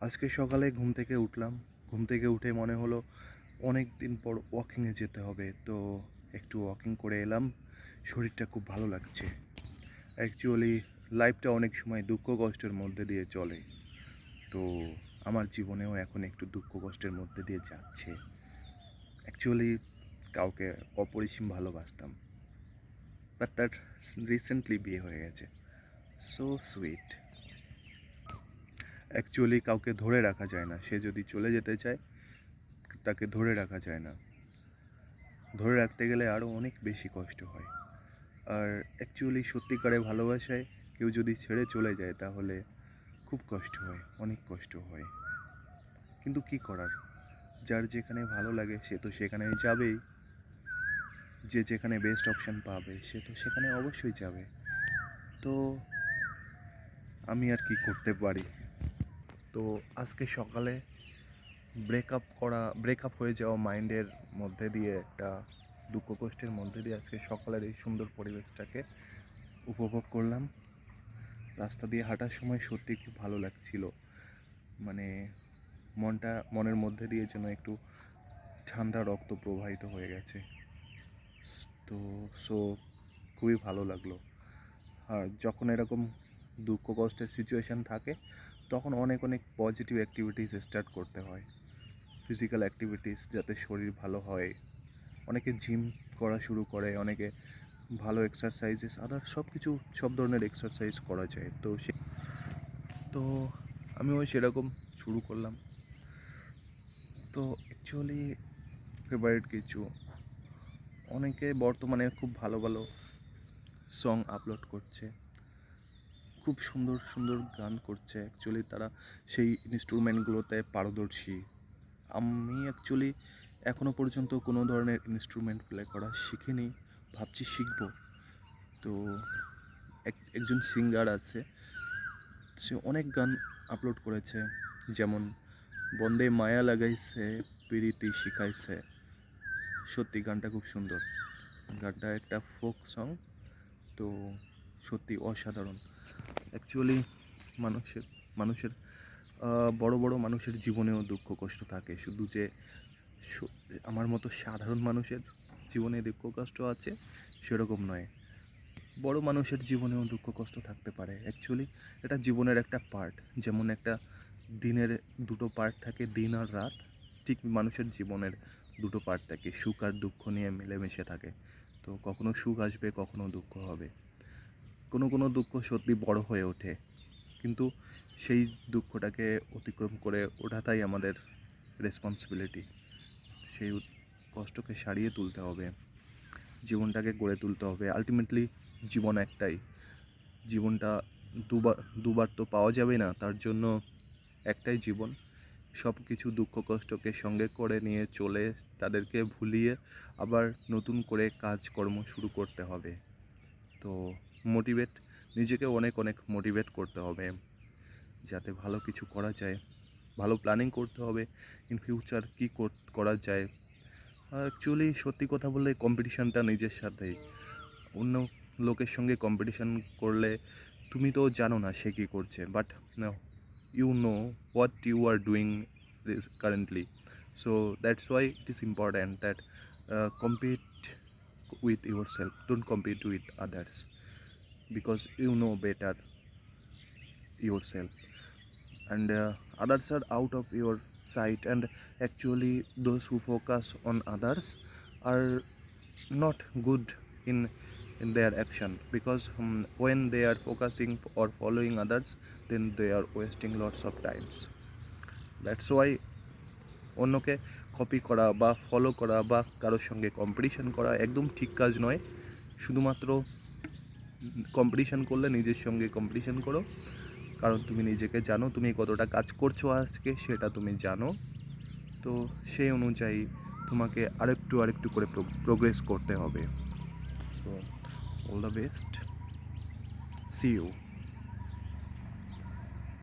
আজকে সকালে ঘুম থেকে উঠলাম। ঘুম থেকে উঠে মনে হলো অনেক দিন পর ওয়াকিংয়ে যেতে হবে। তো একটু ওয়াকিং করে এলাম। শরীরটা খুব ভালো লাগছে। অ্যাকচুয়ালি লাইফটা অনেক সময় দুঃখ কষ্টের মধ্যে দিয়ে চলে। তো আমার জীবনেও এখন একটু দুঃখ কষ্টের মধ্যে দিয়ে যাচ্ছে। অ্যাকচুয়ালি কাউকে অপরিসীম ভালোবাসতাম। বাট তার রিসেন্টলি বিয়ে হয়ে গেছে। সো সুইট অ্যাকচুয়ালি কাউকে ধরে রাখা যায় না। সে যদি চলে যেতে চায়, তাকে ধরে রাখা যায় না। ধরে রাখতে গেলে আরও অনেক বেশি কষ্ট হয়। আর অ্যাকচুয়ালি সত্যিকারে ভালোবাসায় কেউ যদি ছেড়ে চলে যায়, তাহলে খুব কষ্ট হয়, অনেক কষ্ট হয়। কিন্তু কি করার? যার যেখানে ভালো লাগে, সে তো সেখানে যাবেই। যে যেখানে বেস্ট অপশান পাবে, সে তো সেখানে অবশ্যই যাবে। তো আমি আর কি করতে পারি? তো আজকে সকালে ব্রেকআপ করা ব্রেকআপ হয়ে যাওয়া মাইন্ডের মধ্যে দিয়ে একটা দুঃখ কষ্টের মধ্যে দিয়ে আজকে সকালের এই সুন্দর পরিবেশটাকে উপভোগ করলাম। রাস্তা দিয়ে হাঁটার সময় সত্যি খুব ভালো লাগছিল। মানে মনটা, মনের মধ্যে দিয়ে যেন একটু ঠান্ডা রক্ত প্রবাহিত হয়ে গেছে। তো সো খুবই ভালো লাগল। আর যখন এরকম দুঃখ কষ্টের সিচুয়েশান থাকে তখন অনেক অনেক পজিটিভ অ্যাক্টিভিটিস স্টার্ট করতে হয়। ফিজিক্যাল অ্যাক্টিভিটিস যাতে শরীর ভালো হয়। অনেকে জিম করা শুরু করে, অনেকে ভালো এক্সারসাইজেস আদার সব কিছু সব ধরনের এক্সারসাইজ করা যায়। তো সে, তো আমি ওই সেরকম শুরু করলাম। তো অ্যাকচুয়ালি ফেভারিট কিছু? অনেকে বর্তমানে খুব ভালো ভালো সং আপলোড করছে। খুব সুন্দর সুন্দর গান করছে। অ্যাকচুয়ালি তারা সেই ইনস্ট্রুমেন্টগুলোতে পারদর্শী। আমি অ্যাকচুয়ালি এখনও পর্যন্ত কোনো ধরনের ইনস্ট্রুমেন্ট প্লে করা শিখিনি, ভাবছি শিখব। তো এক, একজন সিঙ্গার আছে, সে অনেক গান আপলোড করেছে, যেমন বন্দে মায়া লাগাইছে, পিরিতি শিখাইছে। সত্যি গানটা খুব সুন্দর। গানটা একটা ফোক সং তো সত্যি অসাধারণ। অ্যাকচুয়ালি মানুষের মানুষের বড় বড় মানুষের জীবনেও দুঃখ, কষ্ট থাকে। শুধু যে আমার মতো সাধারণ মানুষের জীবনে দুঃখ, কষ্ট আছে, সেরকম নয়। বড় মানুষের জীবনেও দুঃখ, কষ্ট থাকতে পারে। অ্যাকচুয়ালি এটা জীবনের একটা পার্ট যেমন একটা দিনের দুটো পার্ট থাকে, দিন আর রাত। ঠিক মানুষের জীবনের দুটো পার্ট থাকে। সুখ আর দুঃখ নিয়ে মিলেমিশে থাকে। তো কখনো সুখ আসবে, কখনো দুঃখ হবে। কোনো কোনো দুঃখ সত্যি বড় হয়ে ওঠে। কিন্তু সেই দুঃখটাকে অতিক্রম করে ওঠাটাই আমাদের রেসপন্সিবিলিটি সেই কষ্টকে সারিয়ে তুলতে হবে। জীবনটাকে গড়ে তুলতে হবে। আলটিমেটলি জীবন একটাই। জীবনটা দুবার দুবার তো পাওয়া যাবে না, তার জন্য একটাই জীবন। সব কিছু দুঃখ কষ্টকে সঙ্গে করে নিয়ে চলে তাদেরকে ভুলিয়ে আবার নতুন করে কাজকর্ম শুরু করতে হবে। তো মোটিভেট নিজেকে অনেক অনেক মোটিভেট করতে হবে। যাতে ভালো কিছু করা যায়। ভালো প্ল্যানিং করতে হবে। ইন ফিউচার কী করা যায়। অ্যাকচুয়ালি সত্যি কথা বললে কম্পিটিশানটা নিজের সাথেই। অন্য লোকের সঙ্গে কম্পিটিশান করলে তুমি তো জানো না সে কী করছে। But you know what you are doing currently so that's why it is important that compete with yourself don't compete with others because you know better yourself and uh, others are out of your sight and actually those who focus on others are not good in in their action because um, when they are focusing or following others then they are wasting lots of times that's why অন্যকে copy করা বা follow করা বা কারোর সঙ্গে competition করা একদম ঠিক কাজ নয়। শুধুমাত্র কম্পিটিশন করলে নিজের সঙ্গে কম্পিটিশন করো। কারণ তুমি নিজেকে জানো, তুমি কতটা কাজ করছ আজকে সেটা তুমি জানো। তো সেই অনুযায়ী তোমাকে আরেকটু আরেকটু করে প্রোগ্রেস করতে হবে। So all the best see you